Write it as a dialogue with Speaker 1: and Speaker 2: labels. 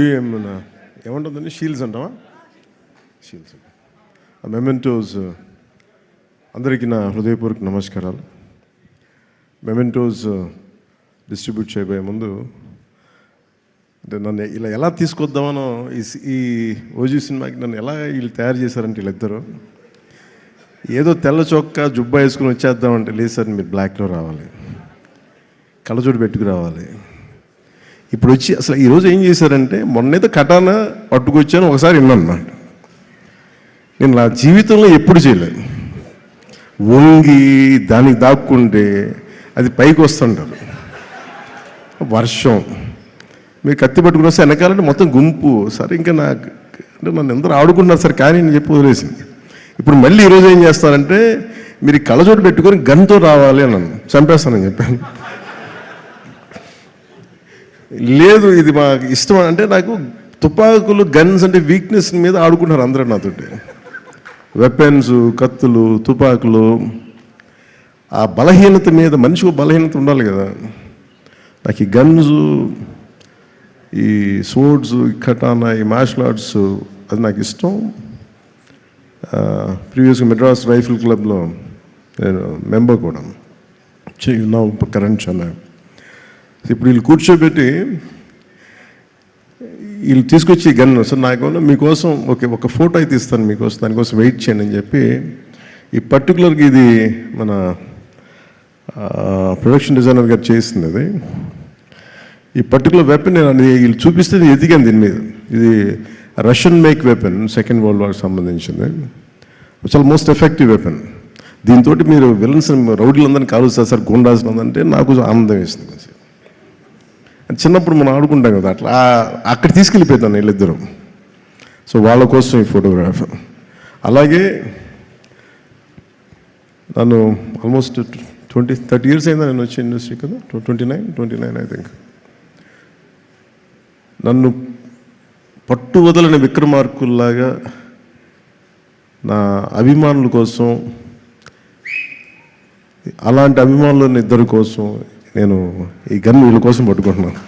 Speaker 1: ఏమన్నా? ఏమంటుందండి? షీల్స్ అంటావా? షీల్డ్స్ ఆ మెమెంటోస్ అందరికీ నా హృదయపూర్వక నమస్కారాలు. మెమెంటోస్ డిస్ట్రిబ్యూట్ uh, చేయబోయే ముందు అంటే నన్ను ఇలా ఎలా తీసుకొద్దామనో ఈ ఈ ఓజీ సినిమాకి నన్ను ఎలా వీళ్ళు తయారు చేశారంటే వీళ్ళిద్దరు ఏదో తెల్ల చొక్క జుబ్బా వేసుకుని వచ్చేద్దామంటే లేదు సార్ మీరు బ్లాక్లో రావాలి. కళ్ళజోడు పెట్టుకు రావాలి. ఇప్పుడు వచ్చి అసలు ఈరోజు ఏం చేశారంటే మొన్నైతే కటాన పట్టుకొచ్చాను ఒకసారి విన్నాను నేను నా జీవితంలో ఎప్పుడు చేయలేదు. వంగి దానికి దాక్కుంటే అది పైకి వస్తుంటారు. వర్షం. మీరు కత్తి పట్టుకుని వస్తే వెనకాలంటే మొత్తం గుంపు. సరే ఇంకా నాకు అంటే నన్ను అందరూ ఆడుకుంటున్నారు సార్ కానీ నేను చెప్పి వదిలేసింది. ఇప్పుడు మళ్ళీ ఈరోజు ఏం చేస్తారంటే మీరు కళ్ళజోటు పెట్టుకొని గన్తో రావాలి అన్నాను. చంపేస్తానని చెప్పాను. లేదు ఇది మాకు ఇష్టం అంటే నాకు తుపాకులు గన్స్ అంటే వీక్నెస్ మీద ఆడుకుంటారు అందరూ నాతోటి. వెపన్స్ కత్తులు తుపాకులు. ఆ బలహీనత మీద మనిషికి బలహీనత ఉండాలి కదా. నాకు ఈ గన్స్ ఈ స్వోర్డ్స్ ఈ కటానా ఈ మార్షల్ ఆర్ట్స్ అది నాకు ఇష్టం. ప్రీవియస్గా మెడ్రాస్ రైఫిల్ క్లబ్లో నేను మెంబర్ కూడా. నా కరెంట్ చాలా ఇప్పుడు వీళ్ళు కూర్చోబెట్టి వీళ్ళు తీసుకొచ్చి గన్ సార్ నాకు మీకోసం ఓకే ఒక ఫోటో అయితే ఇస్తాను మీకోసం దానికోసం వెయిట్ చేయండి అని చెప్పి ఈ పర్టికులర్గా ఇది మన ప్రొడక్షన్ డిజైనర్ గారు చేసింది అది. ఈ పర్టికులర్ వెపన్ నేను అది వీళ్ళు చూపిస్తే నేను ఎదిగాను దీని మీద. ఇది Russian make weapon second world వార్కి సంబంధించింది. చాలా మోస్ట్ ఎఫెక్టివ్ వెపన్. దీంతో మీరు విలన్స్ రౌడీలందరినీ కాలుస్తారు సార్ గుండాల్సిన అంటే నాకు ఆనందం వేసింది. చిన్నప్పుడు మనం ఆడుకుంటాం కదా అట్లా. అక్కడ తీసుకెళ్ళిపోతాను వీళ్ళిద్దరూ. సో వాళ్ళ కోసం ఈ ఫోటోగ్రాఫ్. అలాగే నన్ను ఆల్మోస్ట్ ట్వంటీ థర్టీ ఇయర్స్ అయిందా నేను వచ్చే ఇండస్ట్రీ కదా? Twenty nine twenty nine I think నన్ను పట్టు వదలని విక్రమార్కుల్లాగా నా అభిమానుల కోసం అలాంటి అభిమానులు ఇద్దరి కోసం నేను ఈ గన్ వీళ్ళ కోసం పట్టుకుంటున్నాను.